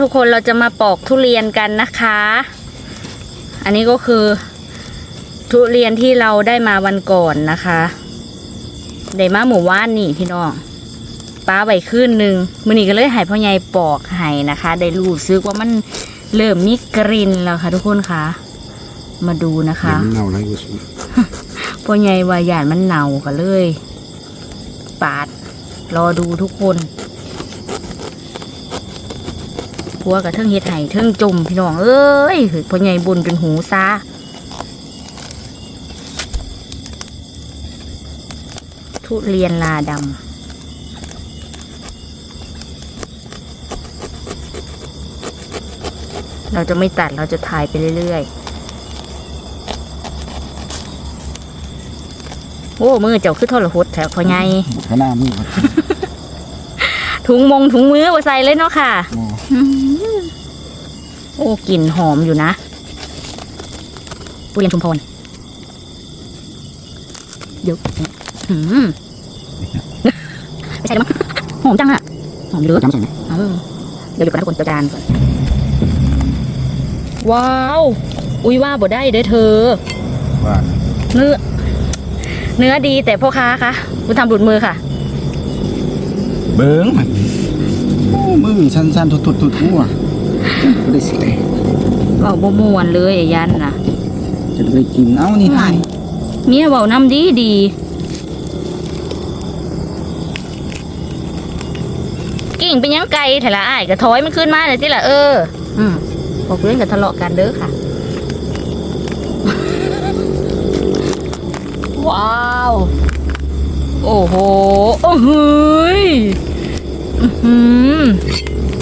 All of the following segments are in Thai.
ทุกคนเราจะมาปอกทุเรียนกันนะคะ อันนี้ก็คือ ทุเรียนที่เราได้มาวันก่อนนะคะได้มาหมู่ว่านนี่พี่น้องป้าใบขึ้นหนึ่งมือนี้ก็เลยใหายพ่อใหญ่ปอกให้นะคะ ได้รู้ซึกว่ามันเริ่มมีกลิ่นแล้วค่ะ ทุกคนคะมาดูนะคะเดี๋ยวมันเน่าไรกูสิพ่อใหญ่ว่าหยานมันเน่าก็เลย ปาด รอดูทุกคน พัวกับเทิงเฮ็ดไห่เทิงจมพี่น้องเอ้ยพ่อใหญ่บนจนหูซาทุเรียนลาดำเราจะไม่ตัดเราจะถ่ายไปเรื่อยๆ โอ้มือเจ้าคือทรหดแถวพ่อใหญ่ข้างหน้ามือมันถุงมงถุงมือมาใส่เลยเนาะค่ะ โอ้ โอ้กลิ่นหอมอยู่นะปุเรียนชุมพรเดี๋ยวหืมไม่ใช่แล้วมั้งหอมจังอะหอมเยอะจำใส่ไหมเออเดี๋ยวอยู่กันทุกคนเจอจานก่อนว้าว อุ้ยว่าบ่ได้เด้อเธอว่าเนื้อ เนื้อดีแต่พ่อค้าคะคุณทำหลุดมือค่ะ เบิ้งมันโอ้มือสั้นๆทุดๆทุดๆอ้วก็ ได้สิเบาบ่มวนเลยไอ้ยันนะจะได้กินเอานี่ถ่ายเมียเบาน้ำดีดีกิ่งเป็นยังไกลแต่ละอ้ายก็ถอยมันขึ้นมาเลยที่ละเออ อืมบอกเพื่อนกับทะเลาะกันเด้อค่ะ ว้าว โอ้โห โอ้โหยอื้อหือ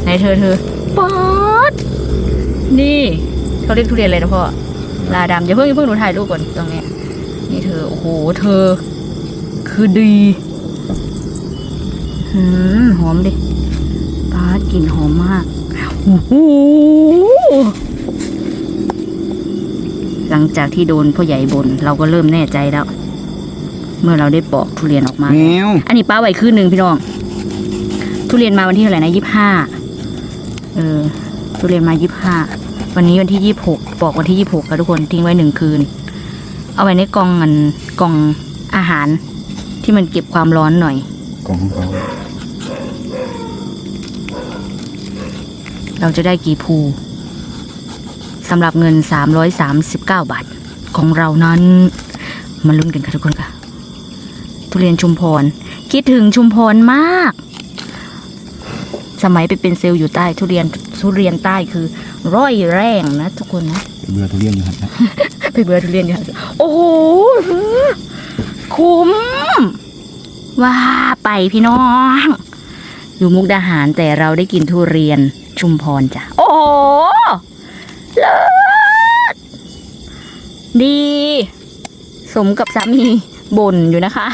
ไหนเธอเธอ ป๊อดนี่เขาเรียกทุเรียนอะไรนะพ่อลาดำอย่าเพิ่งอย่าเพิ่งหนูถ่ายรูปก่อนตรงเนี้ยนี่เธอ โอ้โห เธอ คือดีหืมหอมดิปาดกลิ่นหอมมากโอ้โหหลังจากที่โดนพ่อใหญ่บน เราก็เริ่มแน่ใจแล้ว เมื่อเราได้ปอกทุเรียนออกมาแมวอันนี้ป้าไว้คืนหนึ่งพี่น้อง ทุเรียนมาวันที่เท่าไหร่นะยี่ห้า เออทุเรียนมายี่ห้าวันนี้วันที่ยี่หกปอกวันที่ยี่หกค่ะทุกคนทิ้งไว้หนึ่งคืน เอาไว้ในกล่องเงินกล่องอาหารที่มันเก็บความร้อนหน่อยกล่องของเขาเราจะได้กี่ภูสำหรับเงิน 339 บาท ของเรานั้นมาลุ้นกันค่ะทุกคนค่ะ ทุเรียนชุมพร คิดถึงชุมพรมาก สมัยไปเป็นเซลล์อยู่ใต้ทุเรียนทุเรียนใต้คือ ร้อยแรงนะทุกคนนะเบื่อทุเรียนอยู่ครับไปเบื่อทุเรียนอยู่ค่ะโอ้โหคุ้มว่าไปพี่น้อง อยู่มุกดาหารแต่เราได้กินทุเรียนชุมพรจ้ะโอ้โหเลิศดี สมกับสามีบ่นอยู่นะคะ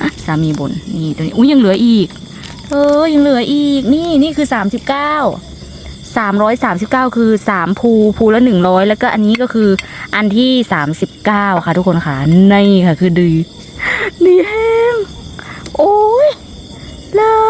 อะสามีบ่นนี่ตัวนี้อุ้ยยังเหลืออีก เออยังเหลืออีกนี่นี่คือสามสิบเก้าสามร้อยสามสิบเก้าคือสามภูภูละหนึ่งร้อยแล้วก็อันนี้ก็คืออันที่สามสิบเก้าค่ะ ทุกคนค่ะนี่ค่ะคือดีดีแห้งโอ้ยเลิศ